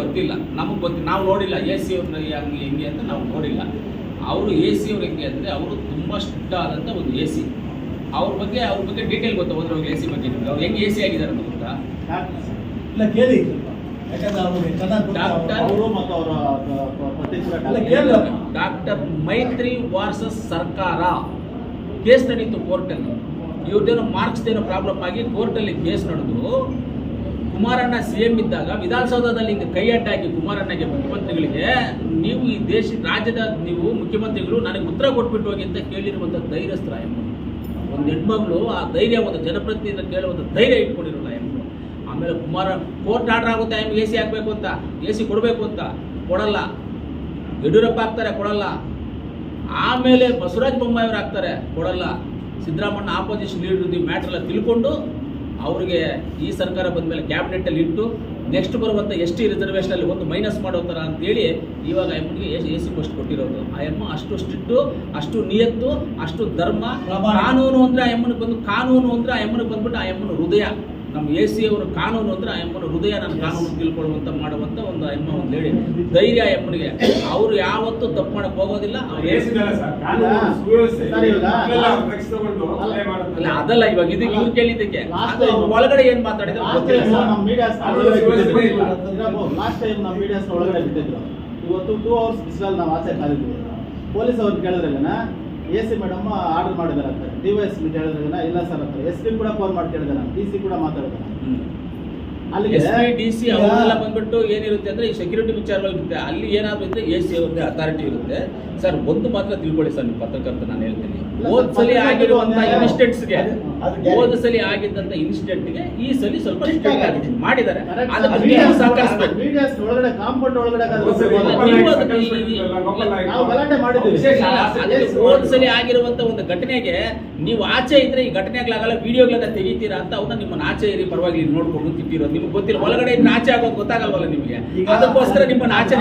ಗೊತ್ತಿಲ್ಲ. ನಮಗೆ ಗೊತ್ತಿಲ್ಲ ನಾವು ನೋಡಿಲ್ಲ ಎ ಸಿ ಅವ್ರನ್ನ ಹಂಗೆ ಹೆಂಗೆ ಅಂತ ನಾವು ನೋಡಿಲ್ಲ. ಅವರು ಎ ಸಿ ಅವ್ರು ಹೆಂಗೆ ಅಂದ್ರೆ ಅವರು ತುಂಬ ಸ್ಟ್ರಿಕ್ಟ್ ಆದಂಥ ಒಂದು ಎ ಸಿ ಅವ್ರ ಬಗ್ಗೆ ಅವ್ರ ಬಗ್ಗೆ ಡೀಟೇಲ್ ಗೊತ್ತ? ಹೋದ್ರೆ ಅವ್ರಿಗೆ ಎ ಸಿ ಬಗ್ಗೆ ನಿಮ್ಗೆ. ಅವ್ರು ಹೆಂಗೆ ಎ ಸಿ ಆಗಿದ್ದಾರೆ ಅಂತ ಗೊತ್ತಾ? ಇಲ್ಲ ಕೇಳಿ. ಅವರ ಡಾಕ್ಟರ್ ಮೈತ್ರಿ ವಾರ್ಸಸ್ ಸರ್ಕಾರ ಕೇಸ್ ನಡೀತು ಕೋರ್ಟಲ್ಲಿ ಮಾರ್ಕ್ಸ್ ಏನೋ ಪ್ರಾಬ್ಲಮ್ ಆಗಿ ಕೋರ್ಟಲ್ಲಿ ಕೇಸ್ ನಡೆದು ಕುಮಾರಣ್ಣ ಸಿ ಎಂ ಇದ್ದಾಗ ವಿಧಾನಸೌಧದಲ್ಲಿ ಕೈ ಅಡ್ಡಾಕಿ ಕುಮಾರಣ್ಣಗೆ ಮುಖ್ಯಮಂತ್ರಿಗಳಿಗೆ, ನೀವು ಈ ದೇಶ, ರಾಜ್ಯದ ನೀವು ಮುಖ್ಯಮಂತ್ರಿಗಳು, ನನಗೆ ಉತ್ತರ ಕೊಟ್ಬಿಟ್ಟು ಹೋಗಿ ಅಂತ ಕೇಳಿರುವಂಥ ಧೈರ್ಯಸ್ತ್ರ ಎಂಬ ಒಂದು ಹೆಣ್ಮಗಳು ಆ ಧೈರ್ಯ, ಒಂದು ಜನಪ್ರತಿನಿಧಿಯಿಂದ ಕೇಳುವಂಥ ಧೈರ್ಯ ಇಟ್ಕೊಂಡಿರಲ್ಲ ಎಂಬ ಆಮೇಲೆ ಕುಮಾರ, ಕೋರ್ಟ್ ಆರ್ಡರ್ ಆಗುತ್ತೆ ಎಮ್ಗೆ ಎ ಸಿ ಹಾಕಬೇಕು ಅಂತ, ಎ ಸಿ ಕೊಡಬೇಕು ಅಂತ, ಕೊಡಲ್ಲ. ಯಡಿಯೂರಪ್ಪ ಹಾಕ್ತಾರೆ, ಕೊಡಲ್ಲ. ಆಮೇಲೆ ಬಸವರಾಜ ಬೊಮ್ಮಾಯಿ ಅವ್ರು ಹಾಕ್ತಾರೆ, ಕೊಡಲ್ಲ. ಸಿದ್ದರಾಮಣ್ಣ ಆಪೋಸಿಷನ್ ಲೀಡರ್ ಈ ಮ್ಯಾಟ್ರ್ ಎಲ್ಲ ತಿಳ್ಕೊಂಡು ಅವ್ರಿಗೆ ಈ ಸರ್ಕಾರ ಬಂದ ಮೇಲೆ ಕ್ಯಾಬಿನೆಟ್ಟಲ್ಲಿ ಇಟ್ಟು ನೆಕ್ಸ್ಟ್ ಬರುವಂಥ ಎಸ್ ಟಿ ರಿಸರ್ವೇಷನಲ್ಲಿ ಒಂದು ಮೈನಸ್ ಮಾಡೋ ಥರ ಅಂತೇಳಿ ಇವಾಗ ಎಮ್ಗೆ ಎ ಸಿ ಪೋಸ್ಟ್ ಕೊಟ್ಟಿರೋದು. ಆ ಎಮ್ಮ ಅಷ್ಟು ಸ್ಟ್ರಿಕ್ಟು ಅಷ್ಟು ನಿಯತ್ತು ಅಷ್ಟು ಧರ್ಮ ಕಾನೂನು ಅಂದರೆ ಆ ಎಮ್ಮನಿಗೆ ಬಂದು ಕಾನೂನು ಅಂದರೆ ಆ ಎಮ್ಮನಿಗೆ ಬಂದ್ಬಿಟ್ಟು ಆ ಎಮ್ಮನ ಹೃದಯ. ನಮ್ಮ ಎ ಸಿ ಅವರ ಕಾನೂನು ಅಂದರೆ ಆ ಎಮ್ಮನ ಹೃದಯ ನನ್ನ ಕಾನೂನು ತಿಳ್ಕೊಳ್ಳುವಂತ ಮಾಡುವಂಥ ಒಂದು ಅಮ್ಮ ಎಮ್ಮ ಒಂದು ಹೇಳಿ ಧೈರ್ಯ ಅಮ್ಮನಿಗೆ. ಎಮ್ಮನಿಗೆ ಅವರು ಯಾವತ್ತೂ ತಪ್ಪು ಮಾಡಕ್ಕೆ ಹೋಗೋದಿಲ್ಲ ಅದಲ್ಲ ಇವಾಗ ಇದಕ್ಕೆ ಇವ್ರು ಕೇಳಿದ್ದಕ್ಕೆ. ಒಳಗಡೆ ಏನ್ ಮಾತಾಡಿದ್ರು ಲಾಸ್ಟ್ ಟೈಮ್ ಸರ್. ನಮ್ಮ ಮೀಡಿಯಾಸ್ ಒಳಗಡೆ ಸುವ್ಯವಸ್ಥೆ ಬಿಟ್ಟಿದ್ರು. ಇಲ್ಲ. ಲಾಸ್ಟ್ ಟೈಮ್ ನಮ್ಮ ಮೀಡಿಯಾಸ್ ಒಳಗಡೆ ಬಿಟ್ಟಿದ್ರು. ಇವತ್ತು ಟೂ ಅವರ್ಸ್ ಬಿಸಿಲಲ್ಲಿ ನಾವು ಆಚೆ ಕಾಲಿದ್ವಿ. ಪೊಲೀಸ್ ಅವ್ರು ಕೇಳಿದ್ರಲ್ಲ ಎ ಸಿ ಮೇಡಮ್ ಆರ್ಡರ್ ಮಾಡಿದಾರಂತೆ. ಡಿ ವೈ ಎಸ್ ಕೇಳಿದ್ರಲ್ಲ ಇಲ್ಲ ಸರ್ ಅಂತ. ಎಸ್ ಪಿ ಕೂಡ ಫೋನ್ ಮಾಡಿ ಕೇಳಿದಾರೆ ಡಿ ಸಿ ಕೂಡ ಮಾತಾಡಿದಾರೆ ಹ್ಮ್. ಅಲ್ಲಿಗೆ ಎಸ್ ಪಿ ಡಿ ಸಿ ಅವರೆಲ್ಲ ಬಂದ್ಬಿಟ್ಟು ಏನಿರುತ್ತೆ ಅಂದ್ರೆ ಈ ಸೆಕ್ಯೂರಿಟಿ ವಿಚಾರಗಳು ಇರುತ್ತೆ ಅಲ್ಲಿ ಏನಾದ್ರು ಇದ್ರೆ ಎ ಸಿ ಅವ್ರದ್ದೇ ಅಥಾರಿಟಿ ಇರುತ್ತೆ ಸರ್ ಒಂದು ಮಾತ್ರ ತಿಳ್ಕೊಳ್ಳಿ ಸರ್ ನೀವು ಪತ್ರಕರ್ತ ನಾನು ಹೇಳ್ತೀನಿ ಹೋದ್ ಸಲಿ ಆಗಿರುವಂತ ಇನ್ಸಿಡೆಂಟ್ಸ್ಗೆ ಅದು- ಅದು guarantee. ಹೋದ ಸಲಿ ಆಗಿದ್ದಂತ ಇನ್ಸಿಡೆಂಟ್ಗೆ ಈ ಸಲಿ ಸ್ವಲ್ಪ ಸ್ಟ್ರಿಕ್ಟ್ ಆಗಿದೆ. ಮಾಡಿದ್ದಾರೆ ಹೋದ ಸಲ. ಆಗಿರುವಂತ ಒಂದು ಘಟನೆಗೆ ನೀವು ಆಚೆ ಇದ್ರೆ ಈ ಘಟನೆಗಳಾಗಲ್ಲ ವಿಡಿಯೋಗಳನ್ನ ತೆಗಿತೀರಾ ಅಂತ ಅವ್ರನ್ನ ನಿಮ್ಮನ್ನ ಆಚೆ ಇರಿ ಪರವಾಗಿ ನೋಡ್ಕೊಂಡು ತಿಟ್ಟಿರೋದು ನಿಮ್ಗೆ ಗೊತ್ತಿಲ್ಲ. ಒಳಗಡೆ ನಾಚೆ ಆಚೆ ಆಗೋದು ಗೊತ್ತಾಗಲ್ವಲ್ಲ ನಿಮಗೆ? ಅದಕ್ಕೋಸ್ಕರ ನಿಮ್ಮನ್ನ ಆಚೆ